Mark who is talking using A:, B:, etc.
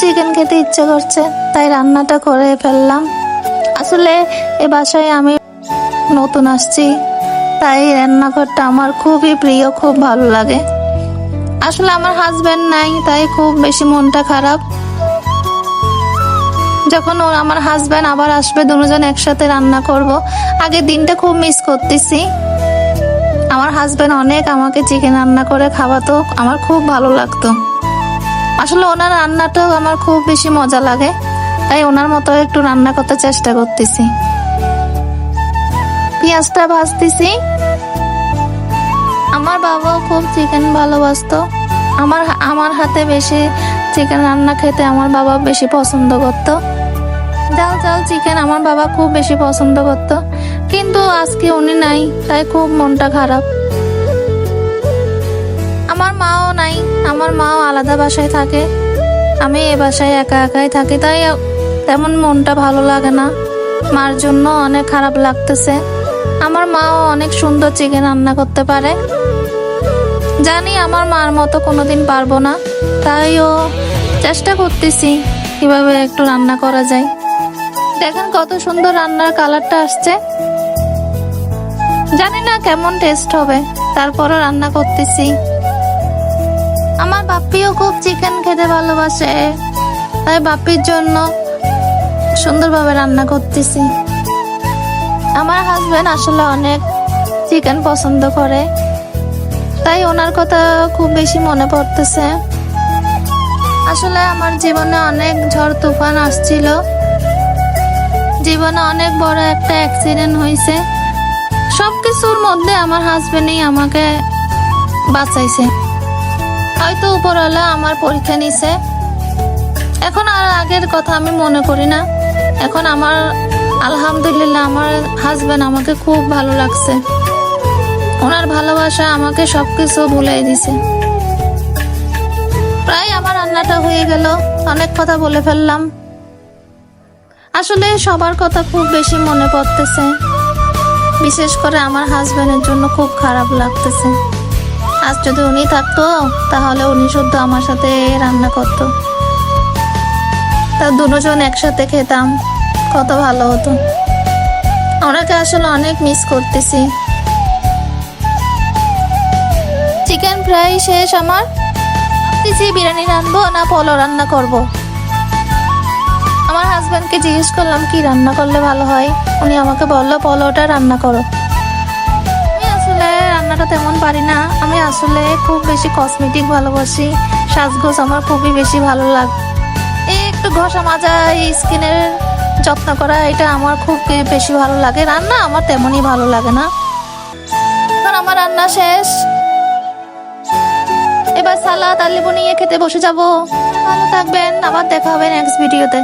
A: Chicken খেতে ইচ্ছে করছে, তাই রান্নাটা করে ফেললাম। আসলে এ বাসায় আমি নতুন আসছি, তাই রান্নাঘরটা আমার খুবই প্রিয়, খুব ভালো লাগে। আসলে আমার হাজবেন্ড নাই, তাই খুব বেশি মনটা খারাপ। যখন ওর আমার হাজবেন্ড আবার আসবে, দুজন একসাথে রান্না করব, আগে দিনটা খুব মিস করতেছি। আমার হাজবেন্ড অনেক আমাকে চিকেন রান্না করে খাওয়াতো, আমার খুব ভালো লাগতো। আসলে ওনার রান্নাটাও আমার খুব বেশি মজা লাগে। তাই ওনার মতো একটু রান্না করতে চেষ্টা করতেছি। পেঁয়াজটা ভাজতেছি। আমার বাবাও খুব চিকেন ভালোবাসতো। আমার আমার হাতে বেশি চিকেন রান্না খেতে আমার বাবা বেশি পছন্দ করতো। জাল জাল চিকেন আমার বাবা খুব বেশি পছন্দ করতো। কিন্তু আজকে উনি নাই, তাই খুব মনটা খারাপ। আমার মাও নাই আমার মাও আলাদা বাসায় থাকে। আমি এ বাসায় একা একাই থাকি, তাই তেমন মনটা ভালো লাগে না। মার জন্য অনেক খারাপ লাগতেছে। আমার মাও অনেক সুন্দর চিকেন রান্না করতে পারে। জানি আমার মার মতো কোনোদিন পারব না তাইও চেষ্টা করতেছি কীভাবে একটু রান্না করা যায়। দেখেন কত সুন্দর রান্নার কালারটা আসছে। জানি না কেমন টেস্ট হবে, তারপরও রান্না করতেছি। আমার বাপ্পিও খুব চিকেন খেতে ভালোবাসে। তাই বাপ্পির জন্য সুন্দরভাবে রান্না করতেছি। আমার হাজবেন্ড আসলে অনেক চিকেন পছন্দ করে। তাই ওনার কথা খুব বেশি মনে পড়তেছে। আসলে আমার জীবনে অনেক ঝড় তুফান আসছিল। জীবনে অনেক বড় একটা অ্যাক্সিডেন্ট হয়েছে। সব কিছুর মধ্যে আমার হাজবেন্ডই আমাকে বাঁচাইছে। হয়তো উপরওয়ালা আমার পরীক্ষা নিছে। এখন আর আগের কথা আমি মনে করি না। এখন আমার, আলহামদুলিল্লাহ আমার হাজবেন্ড আমাকে খুব ভালো লাগছে। ওনার ভালোবাসা আমাকে সবকিছু ভুলাই দিছে। প্রায় আমার রান্নাটা হয়ে গেল, অনেক কথা বলে ফেললাম। আসলে সবার কথা খুব বেশি মনে পড়তেছে। বিশেষ করে আমার হাজবেন্ডের জন্য খুব খারাপ লাগতেছে। আজ যদি উনি থাকতো, তাহলে উনি শুদ্ধ আমার সাথে রান্না করতো। তা দুজন একসাথে খেতাম, কত ভালো হতো। ওনাকে আসলে অনেক মিস করতেছি। চিকেন ফ্রাই শেষ আমার? ভাবতেছি বিরিয়ানি রানবো না পলো রান্না করব। আমার হাজব্যান্ডকে জিজ্ঞেস করলাম, কি রান্না করলে ভালো হয়? উনি আমাকে বলল পলোটা রান্না করো। পারি না। আমি আসলে খুব বেশি কসমেটিক ভালোবাসি। সাজগোজ আমার খুবই বেশি ভালো লাগে একটু ঘষা মাজা, এই স্কিনের যত্ন করা, এটা আমার খুব বেশি ভালো লাগে। রান্না আমার তেমনই ভালো লাগে না। এখন আমার রান্না শেষ। এবার সালাদ আর লেবু নিয়ে খেতে বসে যাব। ভালো থাকবেন, আবার দেখা হবে নেক্সট ভিডিওতে